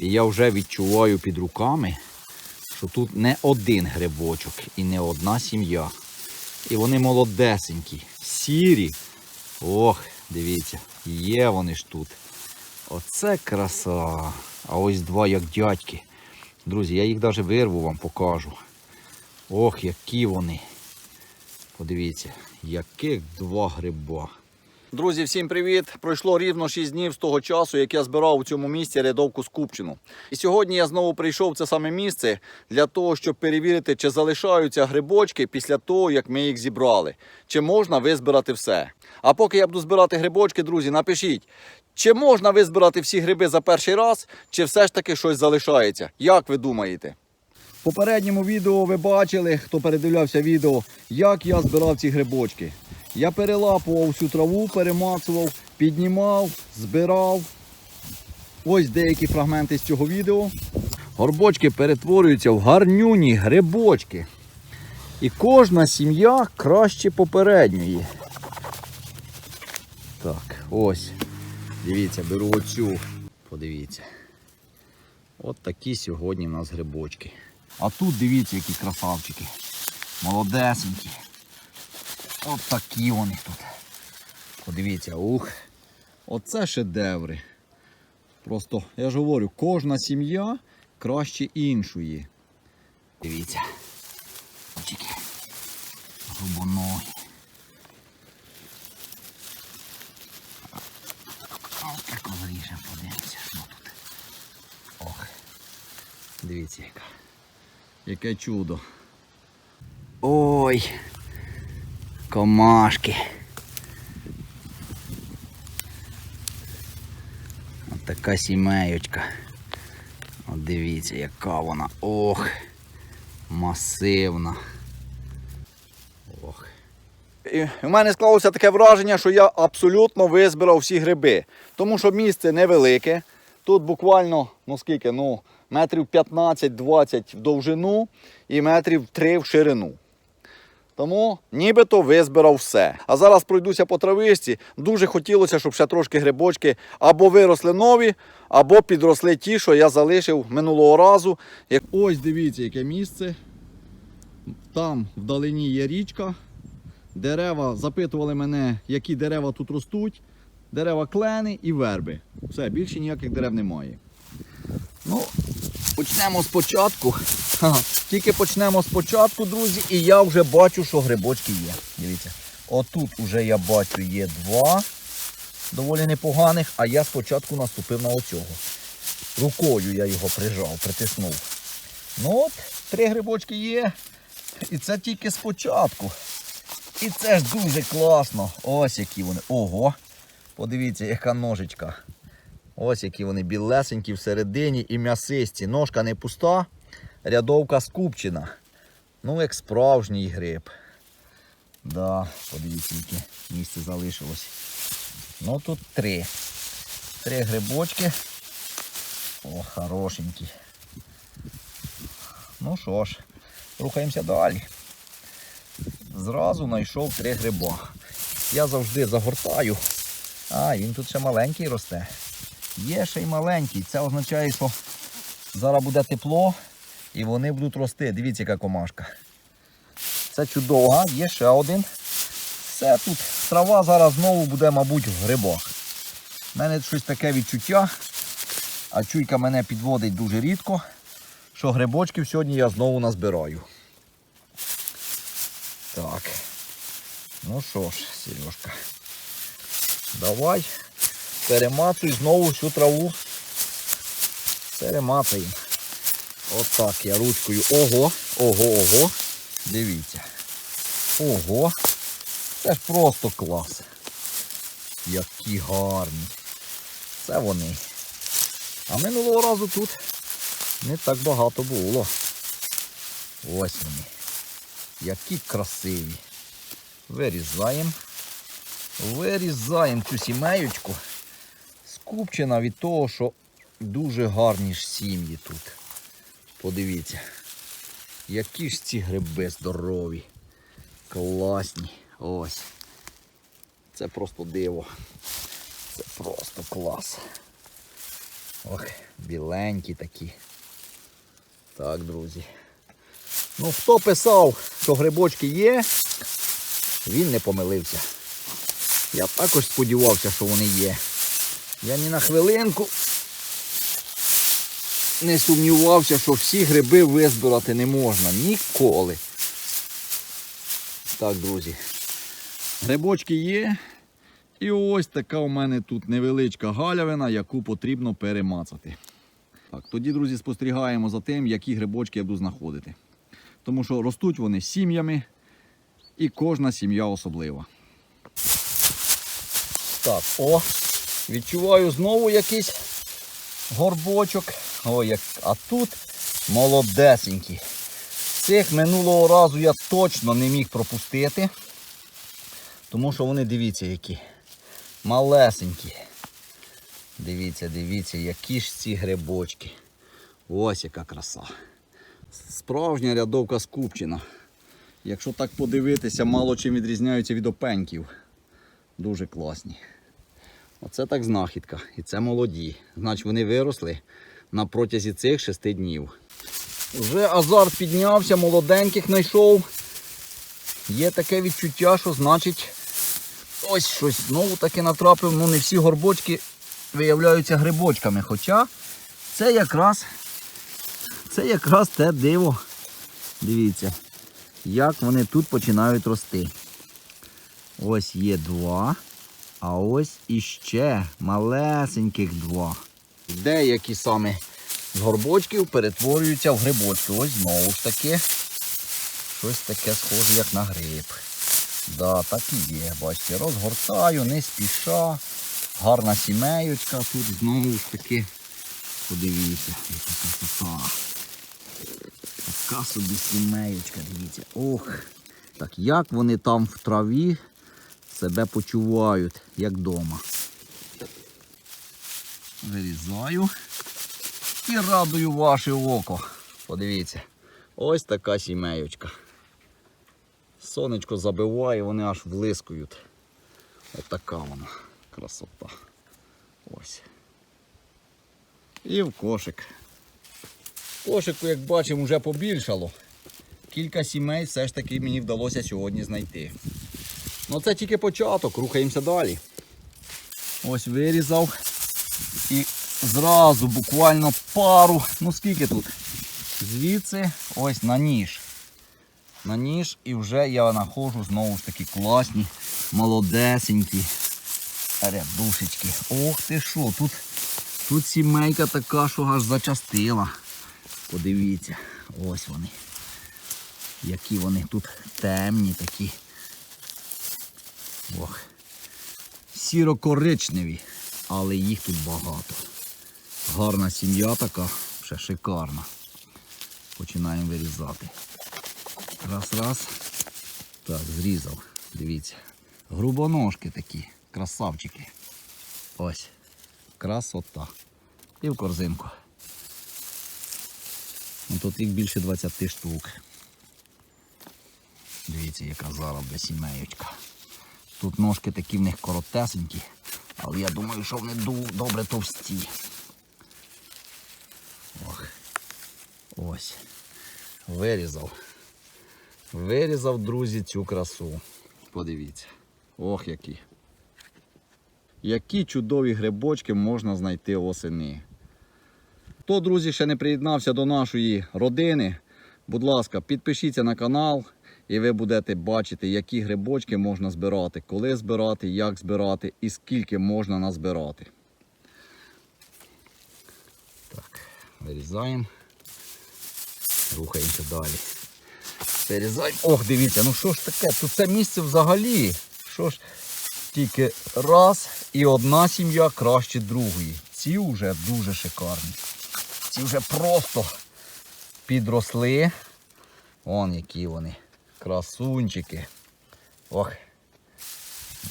І я вже відчуваю під руками, що тут не один грибочок і не одна сім'я. І вони молодесенькі, сірі. Ох, дивіться, є вони ж тут. Оце краса. А ось два як дядьки. Друзі, я їх навіть вирву вам покажу. Ох, які вони. Подивіться, яких два гриба. Друзі, всім привіт! Пройшло рівно 6 днів з того часу, як я збирав у цьому місці рядовку скупчину. І сьогодні я знову прийшов в це саме місце для того, щоб перевірити, чи залишаються грибочки після того, як ми їх зібрали, чи можна визбирати все. А поки я буду збирати грибочки, друзі, напишіть, чи можна визбирати всі гриби за перший раз, чи все ж таки щось залишається? Як ви думаєте? В попередньому відео ви бачили, хто передивлявся відео, як я збирав ці грибочки. Я перелапував всю траву, перемацував, піднімав, збирав. Ось деякі фрагменти з цього відео. Горбочки перетворюються в гарнюні грибочки. І кожна сім'я краще попередньої. Так, ось. Дивіться, беру оцю. Подивіться. От такі сьогодні в нас грибочки. А тут дивіться, які красавчики. Молодесенькі. От такі вони тут. Подивіться, ух. Оце шедеври. Просто, я ж говорю, кожна сім'я краще іншої. Дивіться. Очики. Грубоногі. Ось так розріжемо, подивимося, що тут. Ох. Дивіться яка. Яке чудо. Ой. Комашки. От така сімеючка. От дивіться, яка вона. Ох. Масивна. Ох. У мене склалося таке враження, що я абсолютно визбирав всі гриби. Тому що місце невелике. Тут буквально, ну скільки, ну, метрів 15-20 в довжину і метрів 3 в ширину. Тому нібито визбирав все. А зараз пройдуся по травичці. Дуже хотілося, щоб ще трошки грибочки або виросли нові, або підросли ті, що я залишив минулого разу. Ось дивіться, яке місце. Там вдалині є річка. Дерева запитували мене, які дерева тут ростуть. Дерева клени і верби. Все, більше ніяких дерев немає. Ну, почнемо спочатку. Тільки почнемо спочатку, друзі, і я вже бачу, що грибочки є. Дивіться. Отут уже я бачу є два доволі непоганих, а я спочатку наступив на оцього. Рукою я його прижав, притиснув. Ну от, три грибочки є. І це тільки спочатку. І це ж дуже класно. Ось які вони. Ого! Подивіться, яка ножичка. Ось які вони білесенькі всередині і м'ясисті. Ножка не пуста, рядовка скупчена. Ну, як справжній гриб. Да, подивіться, яке місце залишилось. Ну тут три. Три грибочки. О, хорошенькі. Ну що ж, рухаємося далі. Зразу знайшов три гриба. Я завжди загортаю. А, він тут ще маленький росте. Є ще й маленький. Це означає, що зараз буде тепло і вони будуть рости. Дивіться, яка комашка. Це чудово. Є ще один. Все тут. Трава зараз знову буде, мабуть, в грибах. У мене щось таке відчуття, а чуйка мене підводить дуже рідко, що грибочків сьогодні я знову назбираю. Так. Ну що ж, Сережка. Давай. Перемацуй знову всю траву. Перемацаємо. Отак я ручкою. Ого, ого, ого. Дивіться. Ого. Це ж просто клас. Які гарні. Це вони. А минулого разу тут не так багато було. Ось вони. Які красиві. Вирізаємо. Вирізаємо цю сімеючку. Скупчена від того, що дуже гарні ж сім'ї тут. Подивіться. Які ж ці гриби здорові. Класні. Ось. Це просто диво. Це просто клас. Ох, біленькі такі. Так, друзі. Ну, хто писав, що грибочки є, він не помилився. Я також сподівався, що вони є. Я ні на хвилинку не сумнівався, що всі гриби визбирати не можна. Ніколи. Так, друзі. Грибочки є. І ось така у мене тут невеличка галявина, яку потрібно перемацати. Так, тоді, друзі, спостерігаємо за тим, які грибочки я буду знаходити. Тому що ростуть вони сім'ями, і кожна сім'я особлива. Так, о, відчуваю знову якийсь горбочок. О, як... А тут молодесенькі. Цих минулого разу я точно не міг пропустити. Тому що вони, дивіться, які малесенькі. Дивіться, дивіться, які ж ці грибочки. Ось яка краса. Справжня рядовка скупчена. Якщо так подивитися, мало чим відрізняються від опеньків. Дуже класні. Оце так знахідка. І це молоді. Значить вони виросли на протязі цих шести днів. Вже азарт піднявся, молоденьких знайшов. Є таке відчуття, що значить ось щось знову таки натрапив. Ну не всі горбочки виявляються грибочками. Хоча це якраз це якраз те диво. Дивіться, як вони тут починають рости. Ось є два. А ось іще малесеньких два. Деякі саме з горбочків перетворюються в грибочки. Ось знову ж таки. Щось таке схоже, як на гриб. Да, так і є. Бачите, розгортаю, не спіша. Гарна сімеючка. Тут знову ж таки. Подивіться, яка красота. Така собі сімеючка, дивіться. Ох. Так як вони там в траві себе почувають, як вдома. Вирізаю і радую ваше око. Подивіться. Ось така сімеючка. Сонечко забиває, вони аж влискують. Ось така вона красота. Ось. І в кошик. Кошику, як бачимо, вже побільшало. Кілька сімей все ж таки мені вдалося сьогодні знайти. Ну це тільки початок, рухаємося далі. Ось вирізав і зразу буквально пару, ну скільки тут? Звідси ось на ніж. На ніж і вже я знаходжу знову ж таки класні, молодесенькі рядушечки. Ох ти що, тут, тут сімейка така, що аж зачастила. Подивіться, ось вони. Які вони тут темні такі. Ох. Сіро-коричневі, але їх тут багато. Гарна сім'я така, ще шикарна. Починаємо вирізати. Раз, раз. Так, зрізав. Дивіться. Грубоножки такі, красавчики. Ось. Красота. І в корзинку. Ну, Тут їх більше 20 штук. Дивіться, яка зараз сімеючка. Тут ножки такі в них коротесенькі, але я думаю, що вони добре товсті. Ох. Ось. Вирізав. Вирізав, друзі, цю красу. Подивіться. Ох, які. Які чудові грибочки можна знайти осени. Хто, друзі, ще не приєднався до нашої родини, будь ласка, підпишіться на канал, і ви будете бачити, які грибочки можна збирати, коли збирати, як збирати і скільки можна назбирати. Так, вирізаємо. Рухаємося далі. Вирізаємо. Ох, дивіться, ну що ж таке? Тут це місце взагалі. Що ж, тільки раз і одна сім'я краще другої. Ці вже дуже шикарні. Ці вже просто підросли. Вон які вони. Красунчики. Ох.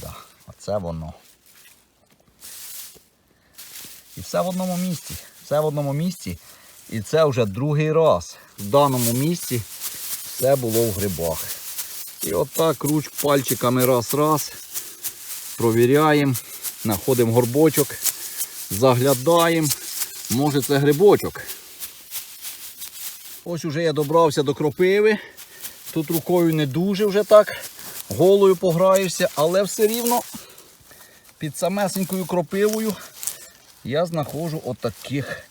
Да. Оце воно. І все в одному місці. Все в одному місці. І це вже другий раз. В даному місці все було в грибах. І отак руч пальчиками раз-раз. Провіряємо, знаходимо горбочок, заглядаємо. Може це грибочок. Ось уже я добрався до кропиви. Тут рукою не дуже вже так. Голою пограюся, але все рівно під самесенькою кропивою я знаходжу отаких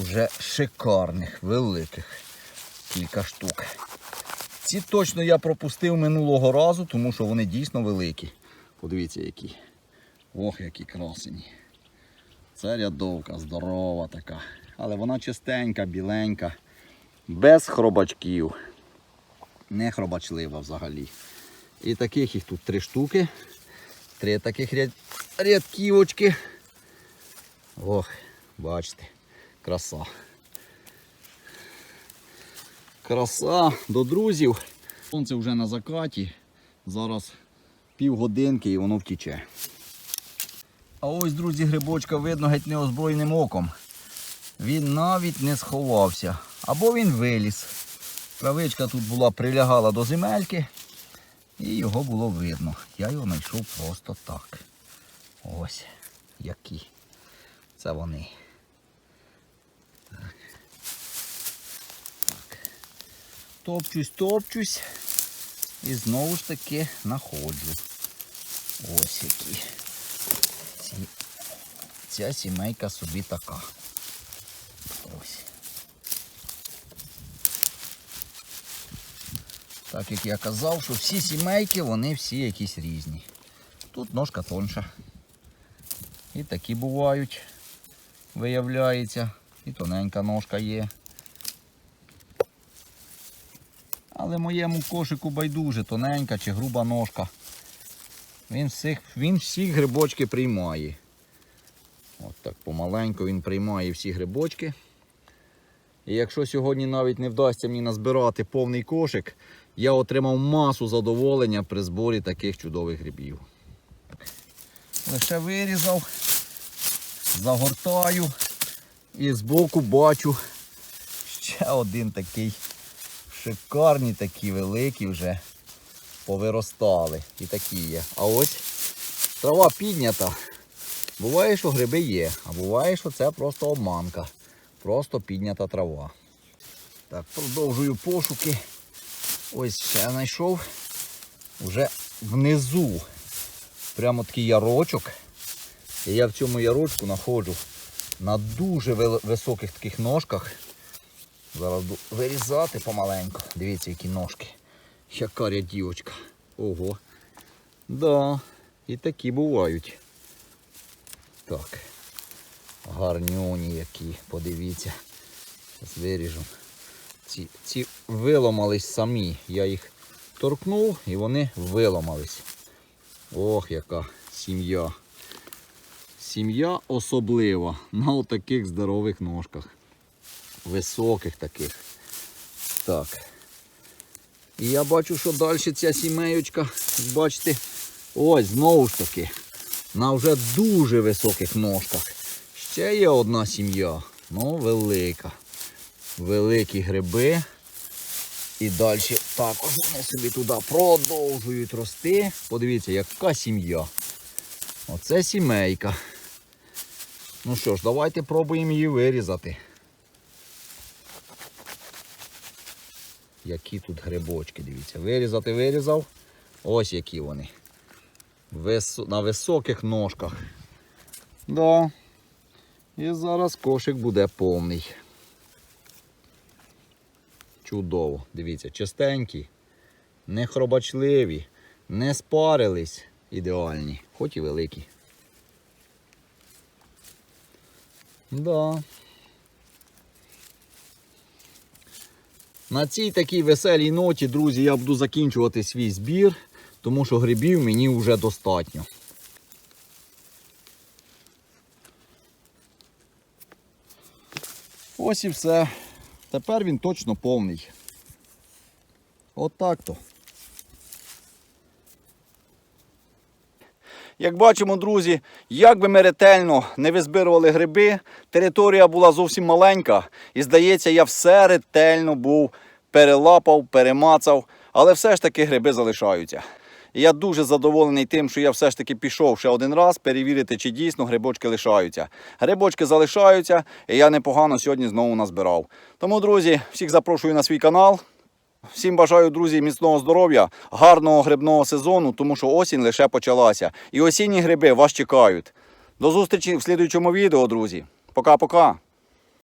уже шикарних, великих кілька штук. Ці точно я пропустив минулого разу, тому що вони дійсно великі. Подивіться які. Ох, які красені. Це рядовка, здорова така. Але вона чистенька, біленька, без хробачків. Не хробачлива взагалі. І таких їх тут три штуки. Три таких ряд... рядківочки. Ох, бачите, краса. Краса до друзів. Сонце вже на закаті. Зараз півгодинки і воно втіче. А ось, друзі, грибочка видно геть неозброєним оком. Він навіть не сховався. Або він виліз. Травичка тут була прилягала до земельки. І його було видно. Я його знайшов просто так. Ось які. Це вони. Так. Так. Топчусь, топчусь. І знову ж таки знаходжу. Ось які. Ці, ця сімейка собі така. Ось. Так як я казав, що всі сімейки, вони всі якісь різні. Тут ножка тонша. І такі бувають, виявляється. І тоненька ножка є. Але моєму кошику байдуже тоненька чи груба ножка. Він всіх, він всі грибочки приймає. От так помаленьку він приймає всі грибочки. І якщо сьогодні навіть не вдасться мені назбирати повний кошик, я отримав масу задоволення при зборі таких чудових грибів. Лише вирізав, загортаю і збоку бачу ще один такий шикарні, такі великі вже повиростали. І такі є. А ось трава піднята. Буває, що гриби є, а буває, що це просто обманка. Просто піднята трава. Так, продовжую пошуки. Ось ще знайшов вже внизу. Прямо такий ярочок. І я в цьому ярочку знаходжу на дуже високих таких ножках. Зараз буду вирізати помаленьку. Дивіться, які ножки. Яка рядівочка. Ого. Да, і такі бувають. Так. Гарнюні які, подивіться. Зараз виріжу. Ці, ці виламались самі. Я їх торкнув і вони виламались. Ох, яка сім'я. Сім'я особлива на отаких здорових ножках. Високих таких. Так. І я бачу, що далі ця сімеючка, бачите, ось знову ж таки, на вже дуже високих ножках. Ще є одна сім'я, ну велика. Великі гриби. І далі також вони собі туди продовжують рости. Подивіться, яка сім'я. Оце сімейка. Ну що ж, давайте пробуємо її вирізати. Які тут грибочки, дивіться. Вирізати вирізав. Ось які вони. Вис... На високих ножках. Да. І зараз кошик буде повний. Чудово. Дивіться, чистенькі, не хробачливі, не спарились. Ідеальні, хоч і великі. Да. На цій такій веселій ноті, друзі, я буду закінчувати свій збір, тому що грибів мені вже достатньо. Ось і все. Тепер він точно повний. От так-то. Як бачимо, друзі, як би ми ретельно не визбирували гриби, територія була зовсім маленька. І здається, я все ретельно був перелапав, перемацав, але все ж таки гриби залишаються. Я дуже задоволений тим, що я все ж таки пішов ще один раз перевірити, чи дійсно грибочки лишаються. Грибочки залишаються, і я непогано сьогодні знову назбирав. Тому, друзі, всіх запрошую на свій канал. Всім бажаю, друзі, міцного здоров'я, гарного грибного сезону, тому що осінь лише почалася. І осінні гриби вас чекають. До зустрічі в слідуючому відео, друзі. Пока-пока.